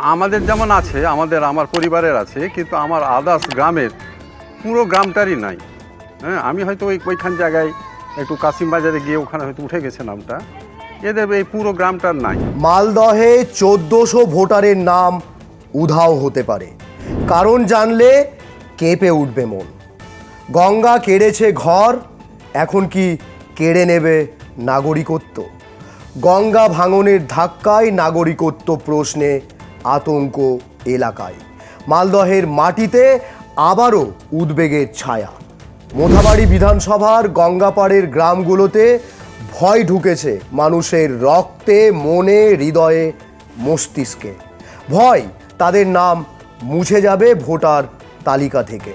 আমাদের যেমন আছে, আমাদের আমার পরিবারের আছে, কিন্তু আমার আদার্স গ্রামের পুরো গ্রামটারই নাই। হ্যাঁ আমি হয়তো ওই ওইখান জায়গায় একটু কাশিম বাজারে গিয়ে ওখানে হয়তো উঠে গেছে নামটা। এদের এই পুরো গ্রামটার নাই। মালদহে চোদ্দোশো ভোটারের নাম উধাও হতে পারে। কারণ জানলে কেঁপে উঠবে মন। গঙ্গা কেড়েছে ঘর, এখন কি কেড়ে নেবে নাগরিকত্ব? গঙ্গা ভাঙনের ধাক্কায় নাগরিকত্ব প্রশ্নে আতঙ্ক এলাকায়। মালদহের মাটিতে আবারও উদ্বেগের ছায়া। মোথাবাড়ি বিধানসভার গঙ্গাপাড়ের গ্রামগুলোতে ভয় ঢুকেছে মানুষের রক্তে, মনে, হৃদয়ে মস্তিষ্কে। ভয় তাদের নাম মুছে যাবে ভোটার তালিকা থেকে।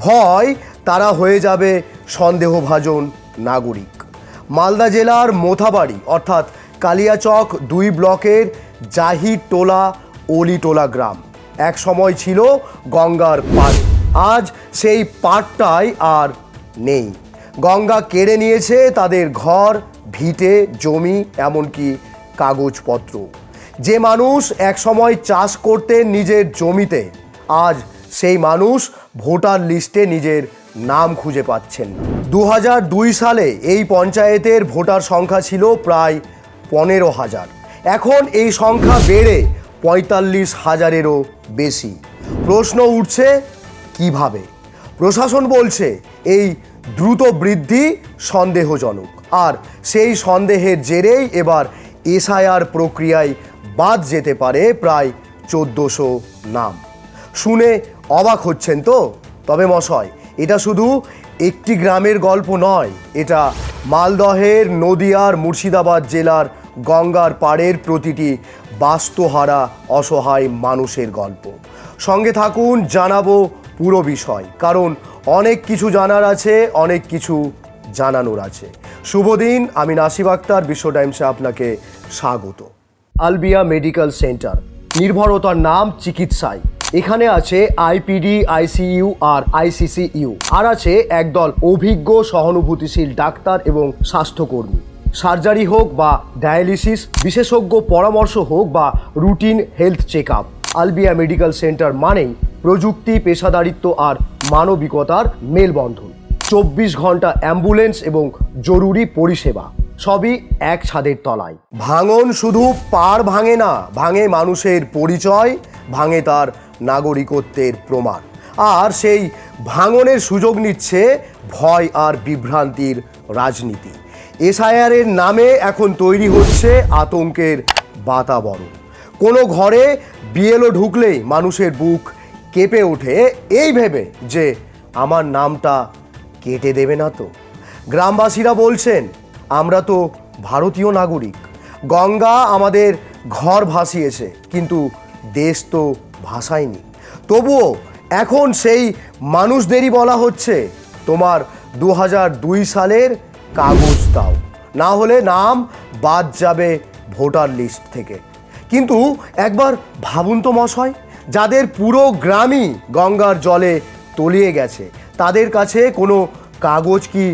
ভয় তারা হয়ে যাবে সন্দেহভাজন নাগরিক। মালদা জেলার মোথাবাড়ি অর্থাৎ কালিয়াচক দুই ব্লকের জাহির টোলা অলিটোলা গ্রাম। এক সময় ছিল গঙ্গার পাড়ে। আজ সেই পাড়টাই আর নেই। গঙ্গা কেড়ে নিয়েছে তাদের ঘর, ভিটে, জমি, এমনকি কাগজপত্র। যে মানুষ একসময় চাষ করতেন নিজের জমিতে, আজ সেই মানুষ ভোটার লিস্টে নিজের নাম খুঁজে পাচ্ছেন। দু সালে এই পঞ্চায়েতের ভোটার সংখ্যা ছিল প্রায় পনেরো হাজার। এখন এই সংখ্যা বেড়ে পঁয়তাল্লিশ হাজারেরও বেশি। প্রশ্ন উঠছে, কীভাবে? প্রশাসন বলছে, এই দ্রুত বৃদ্ধি সন্দেহজনক। আর সেই সন্দেহের জেরেই এবার এসআইআর প্রক্রিয়ায় বাদ যেতে পারে প্রায় চোদ্দোশো নাম। শুনে অবাক হচ্ছেন তো? তবে মশয় এটা শুধু একটি গ্রামের গল্প নয়, এটা মালদহের নদিয়ার মুর্শিদাবাদ জেলার গঙ্গার পাড়ের প্রতিটি বাস্তুহারা অসহায় মানুষের গল্প। সঙ্গে থাকুন, জানাব পুরো বিষয়, কারণ অনেক কিছু জানার আছে, অনেক কিছু জানানোর আছে। শুভ দিন, আমি নাসিব আক্তার, বিশ্ব টাইমসে আপনাকে স্বাগত। আলবিয়া মেডিকেল সেন্টার, নির্ভরতার নাম চিকিৎসায়। এখানে আছে আইপিডি, আইসিইউ আর আইসিসিইউ। আর আছে একদল অভিজ্ঞ, সহানুভূতিশীল ডাক্তার এবং স্বাস্থ্যকর্মী। সার্জারি হোক বা ডায়ালিসিস, বিশেষজ্ঞ পরামর্শ হোক বা routine health check up Albia medical centre মানেই প্রযুক্তি, পেশাদারিত্ব আর মানবিকতার মেলবন্ধন। চব্বিশ ঘণ্টা অ্যাম্বুলেন্স এবং জরুরি পরিষেবা, সবই এক ছাদের তলায়। ভাঙন শুধু পার ভাঙে না, ভাঙে মানুষের পরিচয়, ভাঙে তার নাগরিকত্বের প্রমাণ। আর সেই ভাঙনের সুযোগ নিচ্ছে ভয় আর বিভ্রান্তির রাজনীতি। এসআইআরের নামে এখন তৈরি হচ্ছে আতঙ্কের বাতাবরণ। কোনো ঘরে বিএলও ঢুকলেই মানুষের বুক কেঁপে ওঠে। এই ভেবে যে আমার নামটা কেটে দেবে না তো। গ্রামবাসীরা বলছেন, আমরা তো ভারতীয় নাগরিক। গঙ্গা আমাদের ঘর ভাসিয়েছে, কিন্তু দেশ তো ভাসায়নি। তবুও এখন সেই মানুষদেরই বলা হচ্ছে, তোমার দু সালের কাগজ দাও। না হলে নাম বাদ যাবে ভোটার লিস্ট থেকে। কিন্তু একবার ভাবুন তো মশাই, যাদের পুরো গ্রামই গঙ্গার জলে তলিয়ে গেছে, তাদের কাছে কোনো কাগজ কি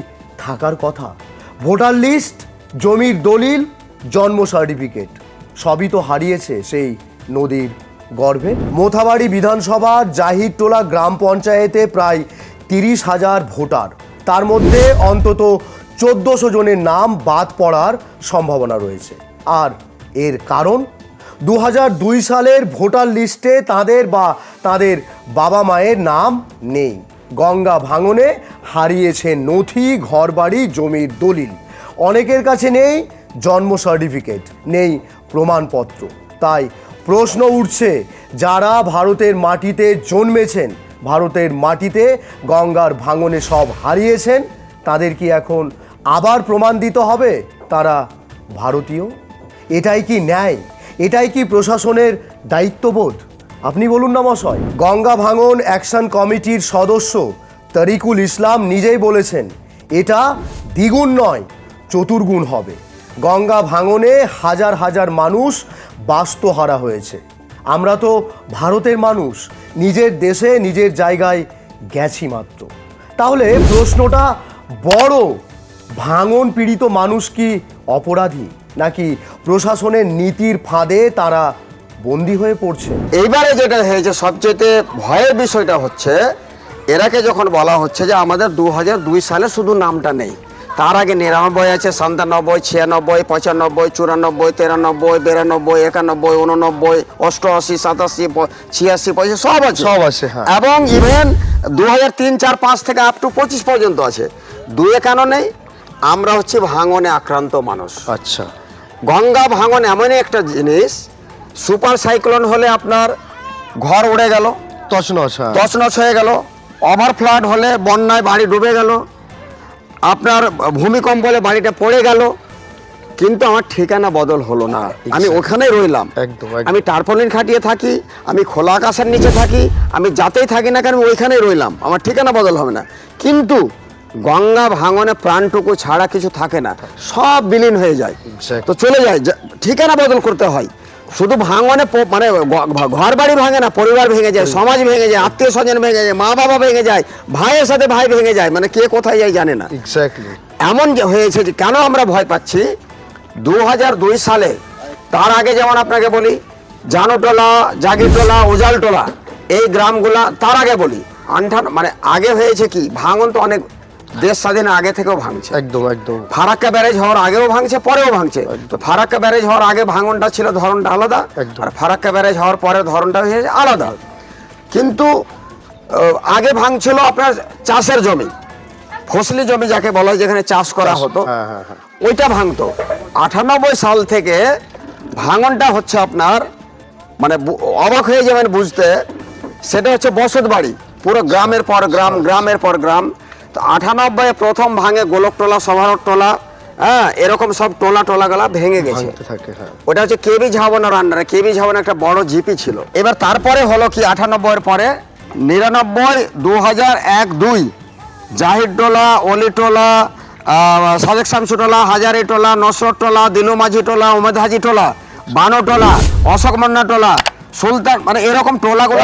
থাকার কথা? ভোটার লিস্ট, জমির দলিল, জন্ম সার্টিফিকেট, সবই তো হারিয়েছে সেই নদীর গর্ভে। মোথাবাড়ি বিধানসভার জাহিরটোলা গ্রাম পঞ্চায়েতে প্রায় তিরিশ হাজার ভোটার। তার মধ্যে অন্তত চোদ্দোশো জনের নাম বাদ পড়ার সম্ভাবনা রয়েছে। আর এর কারণ? দু দুই সালের ভোটার লিস্টে তাদের বা তাদের বাবা মায়ের নাম নেই। গঙ্গা ভাঙনে হারিয়েছে নথি, ঘরবাড়ি, জমির দলিল। অনেকের কাছে নেই জন্ম সার্টিফিকেট, নেই প্রমাণপত্র। তাই প্রশ্ন উঠছে, যারা ভারতের মাটিতে জন্মেছেন, ভারতের মাটিতে গঙ্গার ভাঙনে সব হারিয়েছেন, তাদের কি এখন আবার প্রমাণ দিতে হবে তারা ভারতীয়? এটাই কি ন্যায়? এটাই কি প্রশাসনের দায়িত্ববোধ? আপনি বলুন না মশয় গঙ্গা ভাঙন অ্যাকশন কমিটির সদস্য তরিকুল ইসলাম নিজেই বলেছেন, এটা দ্বিগুণ নয়, চতুর্গুণ হবে। গঙ্গা ভাঙনে হাজার হাজার মানুষ বাস্তুহারা হয়েছে। আমরা তো ভারতের মানুষ, নিজের দেশে, নিজের জায়গায় গেছি মাত্র। তাহলে প্রশ্নটা বড় ভাঙন পীড়িত মানুষ কি অপরাধী? নাকি প্রশাসনের নীতির ফাঁদে তারা বন্দি হয়ে পড়ছে? এইবারে যেটা হয়েছে সবচেয়ে ভয়ের বিষয়টা হচ্ছে এরাকে যখন বলা হচ্ছে যে আমাদের দু সালে শুধু নামটা নেই তার আগে নিরানব্বই আছে সাতানব্বই ছিয়ানব্বই পঁচানব্বই চুরানব্বই তিরানব্বই বিরানব্বই একানব্বই উননব্বই অষ্টআশি সাতাশি ছিয়াশি পঁচাশি সব আছে। সব আছে, হ্যাঁ। এবং ইভেন দু হাজার তিন চার পাঁচ থেকে আপ টু পঁচিশ পর্যন্ত আছে। দুয়ে কেন নেই আমরা হচ্ছে ভাঙনে আক্রান্ত মানুষ। আচ্ছা। গঙ্গা ভাঙন এমনই একটা জিনিস সুপার সাইক্লোন হলে আপনার ঘর উড়ে গেল তছনছ হ্যাঁ। তছনছ হয়ে গেল ওভার ফ্লাড হলে বন্যায় বাড়ি ডুবে গেল আপনার ভূমিকম্প হলে বাড়িটা পড়ে গেল কিন্তু আমার ঠিকানা বদল হলো না। আমি ওখানেই রইলাম। একদম। আমি টার্পলিন খাটিয়ে থাকি আমি খোলা আকাশের নিচে থাকি আমি যাতেই থাকি না কেন আমি ওইখানেই রইলাম। আমার ঠিকানা বদল হবে না। কিন্তু গঙ্গা ভাঙনে প্রাণটুকু ছাড়া কিছু থাকে না সব বিলীন হয়ে যায়। তো চলে যায় ঠিকানা বদল করতে হয়। শুধু ভাঙনে মানে ঘর বাড়ি ভাঙে না পরিবার ভেঙে যায় সমাজ ভেঙে যায় আত্মীয় স্বজন ভেঙে যায় মা বাবা ভেঙে যায় ভাইয়ের সাথে ভাই ভেঙে যায় মানে কে কোথায় যায় জানে না। এমন যে হয়েছে যে কেন আমরা ভয় পাচ্ছি? দু দুই সালে তার আগে যেমন আপনাকে বলি জানোটোলা জাগিরটোলা উজালটোলা এই গ্রামগুলা তার আগে বলি। আন্ঠান মানে আগে হয়েছে কি ভাঙন তো অনেক দেশ স্বাধীন আগে থেকেও ভাঙছে। একদম একদম। ফারাক্কা ব্যারেজ হওয়ার আগেও ভাঙছে পরেও ভাঙছে। তো ফারাক্কা ব্যারেজ হওয়ার আগে ভাঙনটা ছিল ধরনটা আলাদা একদম। আর ফারাক্কা ব্যারেজ হওয়ার পরে ধরনটা হয়েছে আলাদা। কিন্তু আগে ভাঙছিল আপনার চাষের জমি। ফসলি জমি যাকে বলা হয় যেখানে চাষ করা হতো হ্যাঁ, হ্যাঁ, হ্যাঁ। ওইটা ভাঙতো। আটানব্বই সাল থেকে ভাঙনটা হচ্ছে আপনার মানে অবাক হয়ে যাবেন বুঝতে। সেটা হচ্ছে বসত বাড়ি পুরো গ্রামের পর গ্রাম গ্রামের পর গ্রাম। তো আটানব্বই প্রথম ভাঙে গোলকটোলা সভারটোলা হ্যাঁ এরকম সব টোলা টোলাগুলা ভেঙে গেছে। হ্যাঁ। ওটা হচ্ছে কেবি ঝাবনের আন্ডারে কেবি ঝাবন একটা বড় জিপি ছিল। এবার তারপরে হলো কি আটানব্বইয়ের পরে? নিরানব্বই দু হাজার এক দুই। জাহিরটোলা অলিটোলা সাদেক শামসুটোলা হাজারি টোলা নসর টোলা দিলু মাঝি টোলা উমেদ হাজি টোলা বানো টোলা অশোক মন্না টোলা সুলতান মানে এরকম টোলাগুলো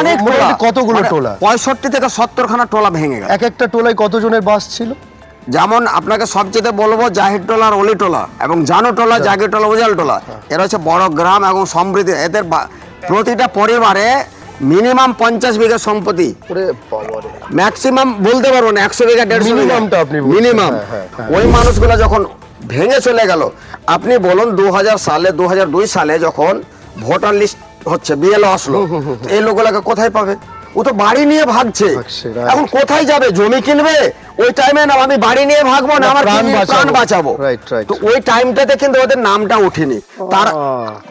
অনেক টোলা। কতগুলো মানে টোলা? পঁয়ষট্টি থেকে সত্তর খানা টোলা ভেঙে গেছে এক একটা টোলায় কতজনের বাস ছিল? যেমন আপনাকে সবচেয়ে বলব জাহির টোলা আর অলি টোলা এবং জানো টোলা জাগির টোলা উজাল টোলা। এরা হচ্ছে বড় গ্রাম এবং সমৃদ্ধি। এদের প্রতিটা পরিবারে মিনিমাম পঞ্চাশ বিঘা সম্পত্তি। ম্যাক্সিমাম বলতে পারব না একশো বিঘা দেড়শো Minimum আপনি মিনিমাম। হ্যাঁ, হ্যাঁ, হ্যাঁ। ওই মানুষগুলো যখন ভেঙে চলে গেল আপনি বলুন দু হাজার সালে দু হাজার দুই সালে যখন ভোটার লিস্ট হচ্ছে বিএলও আসলো এই লোকগুলোকে কোথায় পাবে? ও তো বাড়ি নিয়ে ভাগছে। এখন কোথায় যাবে? জমি কিনবে? ওই টাইমে না আমি বাড়ি নিয়ে ভাগবো না আমার প্রাণ বাঁচাবো। তো ওই টাইমটাতে কিন্তু ওদের নামটা উঠেনি তার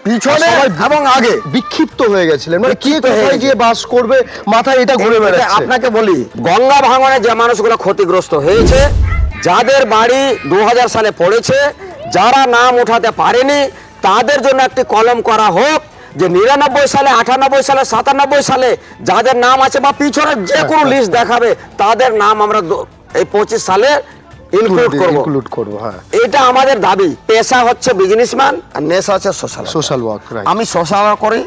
পিছনে এবং আগে। বিক্ষিপ্ত হয়ে গেছিলেন। মানে কি কোথায় গিয়ে বাস করবে মাথায় এটা ঘুরে বেড়াচ্ছে। আপনাকে বলি গঙ্গা ভাঙনে যে মানুষগুলো ক্ষতিগ্রস্ত হয়েছে যাদের বাড়ি দু হাজার সালে পড়েছে যারা নাম উঠাতে পারেনি তাদের জন্য একটি কলম করা হোক যে নিরানব্বই সালে আটানব্বই সালে সাতানব্বই সালে যাদের নাম আছে বা পিছনে যে কোনো লিস্ট দেখাবে তাদের নাম আমরা এই পঁচিশ সালে ইনক্লুড করব। ইনক্লুড করব হ্যাঁ। এটা আমাদের দাবি। পেশা হচ্ছে বিজনেসম্যান আর নেশা হচ্ছে সোশ্যাল সোশ্যাল ওয়ার্ক আমি সোশ্যাল করি।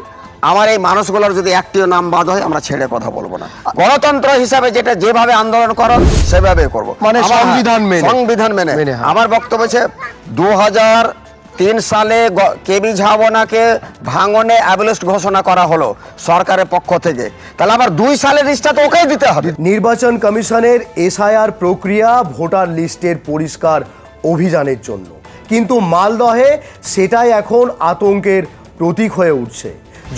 আমার এই মানুষগুলোর যদি একটিও নাম বাদ হয় আমরা ছেড়ে কথা বলব না। গণতন্ত্র হিসাবে যেটা যেভাবে আন্দোলন করো সেভাবে করব। মানে সংবিধান মেনে। সংবিধান মেনে। হ্যাঁ। আমার বক্তব্য হচ্ছে দু তিন সালে কেবি ঝাবনাকে ভাঙনে অ্যাবলিস্ট ঘোষণা করা হলো সরকারের পক্ষ থেকে। তাহলে আবার দুই সালের লিস্টটা তো ওকেই দিতে হবে। নির্বাচন কমিশনের এসআইআর প্রক্রিয়া ভোটার লিস্টের পরিষ্কার অভিযানের জন্য। কিন্তু মালদহে সেটাই এখন আতঙ্কের প্রতীক হয়ে উঠছে।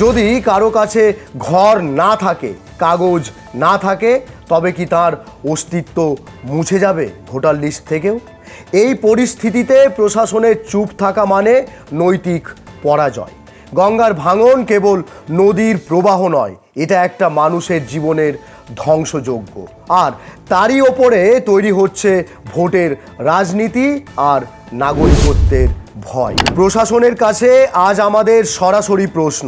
যদি কারও কাছে ঘর না থাকে, কাগজ না থাকে, তবে কি তার অস্তিত্ব মুছে যাবে ভোটার লিস্ট থেকেও? এই পরিস্থিতিতে প্রশাসনের চুপ থাকা মানে নৈতিক পরাজয়। গঙ্গার ভাঙন কেবল নদীর প্রবাহ নয়, এটা একটা মানুষের জীবনের ধ্বংসযোগ্য আর তারই ওপরে তৈরি হচ্ছে ভোটের রাজনীতি আর নাগরিকত্বের ভয়। প্রশাসনের কাছে আজ আমাদের সরাসরি প্রশ্ন,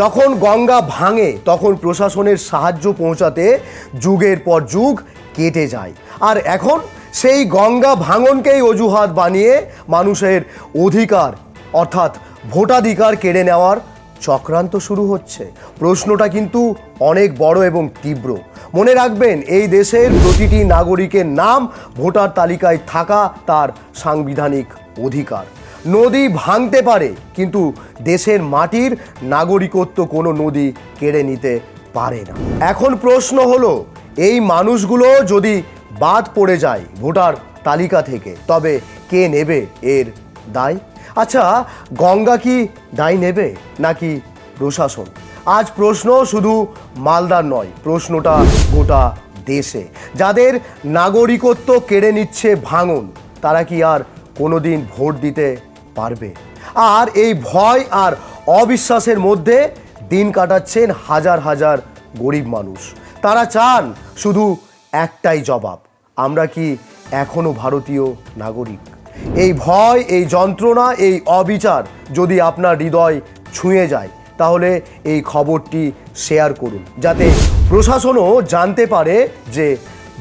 যখন গঙ্গা ভাঙে, তখন প্রশাসনের সাহায্য পৌঁছাতে যুগের পর যুগ কেটে যায়। আর এখন সেই গঙ্গা ভাঙনকেই অজুহাত বানিয়ে মানুষের অধিকার, অর্থাৎ ভোটাধিকার কেড়ে নেওয়ার চক্রান্ত শুরু হচ্ছে। প্রশ্নটা কিন্তু অনেক বড় এবং তীব্র। মনে রাখবেন, এই দেশের প্রতিটি নাগরিকের নাম ভোটার তালিকায় থাকা তার সাংবিধানিক অধিকার। নদী ভাঙতে পারে, কিন্তু দেশের মাটির নাগরিকত্ব কোনো নদী কেড়ে নিতে পারে না। এখন প্রশ্ন হলো, এই মানুষগুলো যদি বাদ পড়ে যায় ভোটার তালিকা থেকে। তবে কে নেবে এর দায়? আচ্ছা গঙ্গা কি দায় নেবে নাকি প্রশাসন? আজ প্রশ্ন শুধু মালদার নয়, প্রশ্নটা গোটা দেশে। যাদের নাগরিকত্ব কেড়ে নিচ্ছে ভাঙন, তারা কি আর কোনোদিন ভোট দিতে পারবে? আর এই ভয় আর অবিশ্বাসের মধ্যে দিন কাটাচ্ছেন হাজার হাজার গরিব মানুষ। তারা চান শুধু একটাই জবাব, আমরা কি এখনও ভারতীয় নাগরিক? এই ভয়, এই যন্ত্রণা, এই অবিচার যদি আপনার হৃদয় ছুঁয়ে যায়, তাহলে এই খবরটি শেয়ার করুন, যাতে প্রশাসনও জানতে পারে যে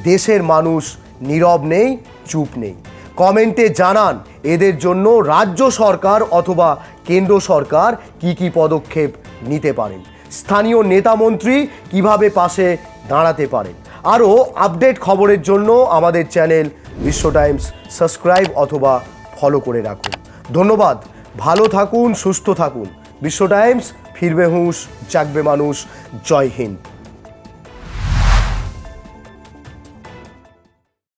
দেশের মানুষ নীরব নেই, চুপ নেই। কমেন্টে জানান, এদের জন্য রাজ্য সরকার অথবা কেন্দ্র সরকার কি কি পদক্ষেপ নিতে পারেন? স্থানীয় নেতা মন্ত্রী কীভাবে পাশে দাঁড়াতে পারেন? আরও আপডেট খবরের জন্য আমাদের চ্যানেল বিশ্ব টাইমস সাবস্ক্রাইব অথবা ফলো করে রাখুন। ধন্যবাদ। ভালো থাকুন, সুস্থ থাকুন। বিশ্ব টাইমস, ফিরবে হুঁশ, জাগবে মানুষ। জয় হিন্দ।